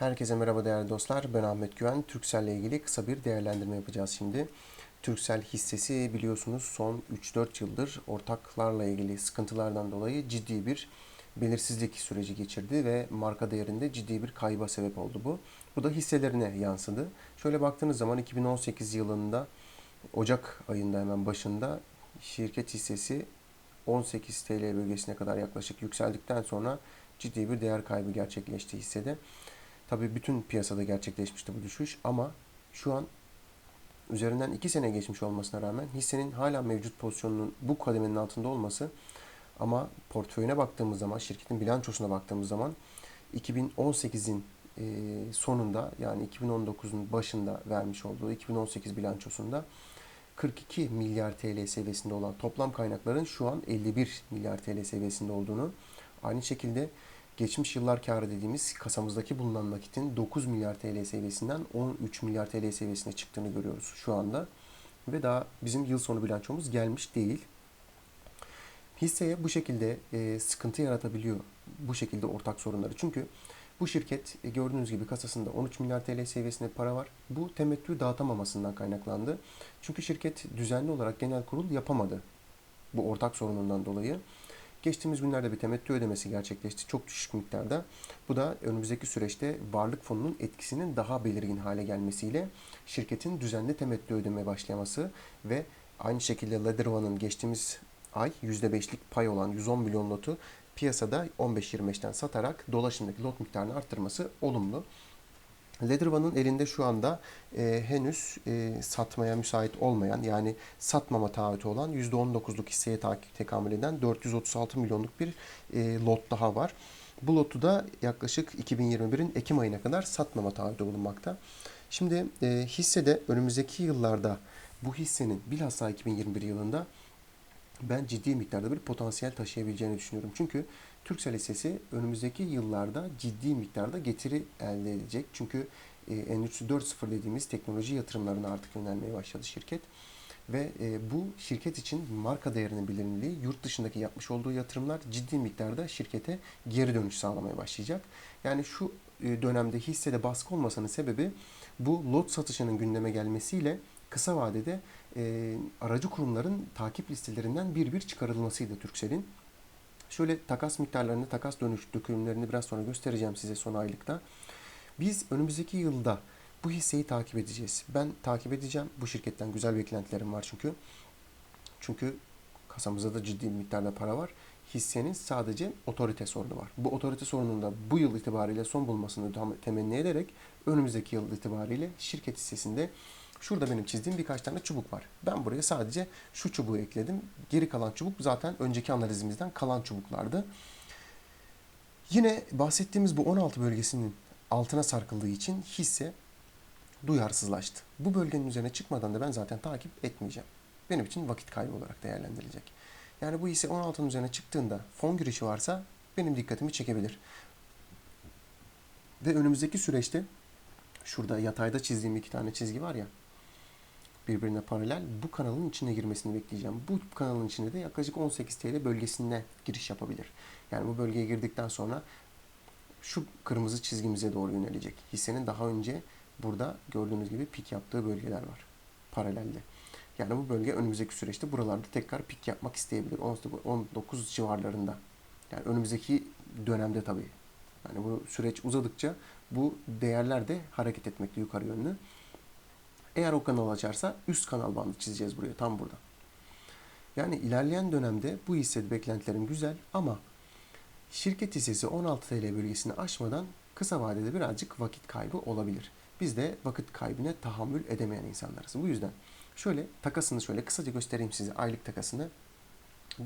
Herkese merhaba değerli dostlar. Ben Ahmet Güven. Turkcell ile ilgili kısa bir değerlendirme yapacağız şimdi. Turkcell hissesi biliyorsunuz son 3-4 yıldır ortaklarla ilgili sıkıntılardan dolayı ciddi bir belirsizlik süreci geçirdi ve marka değerinde ciddi bir kayba sebep oldu bu. Bu da hisselerine yansıdı. Şöyle baktığınız zaman 2018 yılında Ocak ayında hemen başında şirket hissesi 18 TL bölgesine kadar yaklaşık yükseldikten sonra ciddi bir değer kaybı gerçekleşti hissede. Tabii bütün piyasada gerçekleşmişti bu düşüş ama şu an üzerinden 2 sene geçmiş olmasına rağmen hissenin hala mevcut pozisyonunun bu kademenin altında olması ama portföyüne baktığımız zaman, şirketin bilançosuna baktığımız zaman 2018'in e, sonunda yani 2019'un başında vermiş olduğu 2018 bilançosunda 42 milyar TL seviyesinde olan toplam kaynakların şu an 51 milyar TL seviyesinde olduğunu, aynı şekilde geçmiş yıllar karı dediğimiz kasamızdaki bulunan nakitin 9 milyar TL seviyesinden 13 milyar TL seviyesine çıktığını görüyoruz şu anda. Ve daha bizim yıl sonu bilançomuz gelmiş değil. Hisseye bu şekilde e, sıkıntı yaratabiliyor bu şekilde ortak sorunları. Çünkü bu şirket e, gördüğünüz gibi kasasında 13 milyar TL seviyesinde para var. Bu temettü dağıtamamasından kaynaklandı. Çünkü şirket düzenli olarak genel kurul yapamadı bu ortak sorunundan dolayı. Geçtiğimiz günlerde bir temettü ödemesi gerçekleşti çok düşük miktarda. Bu da önümüzdeki süreçte varlık fonunun etkisinin daha belirgin hale gelmesiyle şirketin düzenli temettü ödemeye başlaması ve aynı şekilde Ladder One'ın geçtiğimiz ay %5'lik pay olan 110 milyon lotu piyasada 15-25'ten satarak dolaşımdaki lot miktarını arttırması olumlu. Leatherman'ın elinde şu anda e, henüz e, satmaya müsait olmayan yani satmama taahhütü olan %19'luk hisseye takip tekamül eden 436 milyonluk bir e, lot daha var. Bu lotu da yaklaşık 2021'in Ekim ayına kadar satmama taahhütü bulunmakta. Şimdi e, hissede önümüzdeki yıllarda bu hissenin bilhassa 2021 yılında ben ciddi miktarda bir potansiyel taşıyabileceğini düşünüyorum. Çünkü Turkcell hissesi önümüzdeki yıllarda ciddi miktarda getiri elde edecek. Çünkü Endüstri 4.0 dediğimiz teknoloji yatırımlarına artık yönelmeye başladı şirket. Ve e, bu şirket için marka değerinin bilinirliği, yurt dışındaki yapmış olduğu yatırımlar ciddi miktarda şirkete geri dönüş sağlamaya başlayacak. Yani şu e, dönemde hissede baskı olmasının sebebi bu lot satışının gündeme gelmesiyle kısa vadede e, aracı kurumların takip listelerinden bir bir çıkarılmasıydı Turkcell'in. Şöyle takas miktarlarını, takas dönüş dökümlerini biraz sonra göstereceğim size son aylıkta. Biz önümüzdeki yılda bu hisseyi takip edeceğiz. Ben takip edeceğim. Bu şirketten güzel beklentilerim var çünkü. Çünkü kasamızda da ciddi bir miktarda para var. Hissenin sadece otorite sorunu var. Bu otorite sorununda bu yıl itibariyle son bulmasını temenni ederek önümüzdeki yıl itibariyle şirket hissesinde Şurada benim çizdiğim birkaç tane çubuk var. Ben buraya sadece şu çubuğu ekledim. Geri kalan çubuk zaten önceki analizimizden kalan çubuklardı. Yine bahsettiğimiz bu 16 bölgesinin altına sarkıldığı için hisse duyarsızlaştı. Bu bölgenin üzerine çıkmadan da ben zaten takip etmeyeceğim. Benim için vakit kaybı olarak değerlendirilecek. Yani bu hisse 16'ın üzerine çıktığında fon girişi varsa benim dikkatimi çekebilir. Ve önümüzdeki süreçte şurada yatayda çizdiğim iki tane çizgi var ya birbirine paralel bu kanalın içine girmesini bekleyeceğim. Bu kanalın içinde de yaklaşık 18 TL bölgesine giriş yapabilir. Yani bu bölgeye girdikten sonra şu kırmızı çizgimize doğru yönelecek. Hissenin daha önce burada gördüğünüz gibi pik yaptığı bölgeler var. Paralelde. Yani bu bölge önümüzdeki süreçte buralarda tekrar pik yapmak isteyebilir. 19 civarlarında. Yani önümüzdeki dönemde tabii. Yani bu süreç uzadıkça bu değerler de hareket etmekte yukarı yönlü. Eğer o kanal açarsa üst kanal bandı çizeceğiz buraya tam burada. Yani ilerleyen dönemde bu hisse beklentilerim güzel ama şirket hissesi 16 TL bölgesini aşmadan kısa vadede birazcık vakit kaybı olabilir. Biz de vakit kaybına tahammül edemeyen insanlarız. Bu yüzden şöyle takasını şöyle kısaca göstereyim size aylık takasını.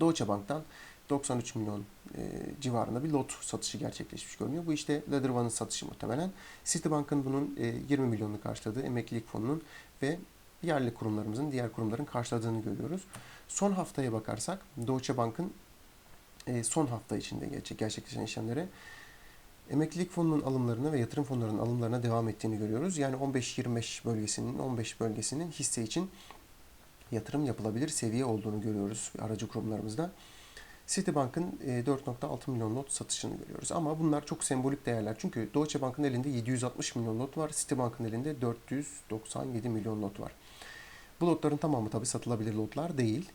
Deutsche Bank'tan 93 milyon e, civarında bir lot satışı gerçekleşmiş görünüyor. Bu işte Ladder One'ın satışı muhtemelen. Citibank'ın bunun e, 20 milyonunu karşıladığı emeklilik fonunun ve yerli kurumlarımızın, diğer kurumların karşıladığını görüyoruz. Son haftaya bakarsak Deutsche Bank'ın e, son hafta içinde gerçek, gerçekleşen işlemlere emeklilik fonunun alımlarına ve yatırım fonlarının alımlarına devam ettiğini görüyoruz. Yani 15-25 bölgesinin, 15 bölgesinin hisse için yatırım yapılabilir seviye olduğunu görüyoruz aracı kurumlarımızda. Citibank'ın e, 4.6 milyon lot satışını görüyoruz. Ama bunlar çok sembolik değerler. Çünkü Deutsche Bank'ın elinde 760 milyon lot var. Citibank'ın elinde 497 milyon lot var. Bu lotların tamamı tabii satılabilir lotlar değil.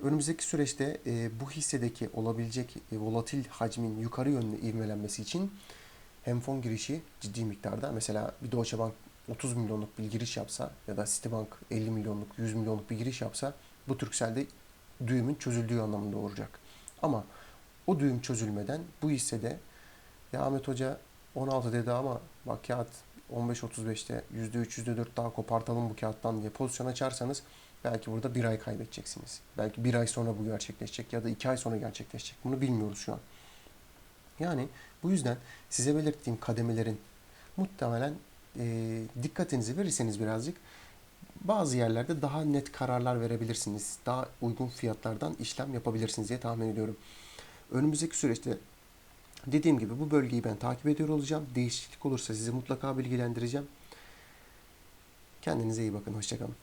Önümüzdeki süreçte e, bu hissedeki olabilecek e, volatil hacmin yukarı yönlü ivmelenmesi için hem fon girişi ciddi miktarda mesela bir Deutsche Bank 30 milyonluk bir giriş yapsa ya da Citibank 50 milyonluk 100 milyonluk bir giriş yapsa bu Turkcell'de düğümün çözüldüğü anlamında olacak. Ama o düğüm çözülmeden bu hissede ya Ahmet Hoca 16 dedi ama bak kağıt 15.35'te %3 %4 daha kopartalım bu kağıttan diye pozisyon açarsanız belki burada bir ay kaybedeceksiniz. Belki bir ay sonra bu gerçekleşecek ya da iki ay sonra gerçekleşecek. Bunu bilmiyoruz şu an. Yani bu yüzden size belirttiğim kademelerin muhtemelen e, dikkatinizi verirseniz birazcık bazı yerlerde daha net kararlar verebilirsiniz. Daha uygun fiyatlardan işlem yapabilirsiniz diye tahmin ediyorum. Önümüzdeki süreçte dediğim gibi bu bölgeyi ben takip ediyor olacağım. Değişiklik olursa sizi mutlaka bilgilendireceğim. Kendinize iyi bakın. Hoşçakalın.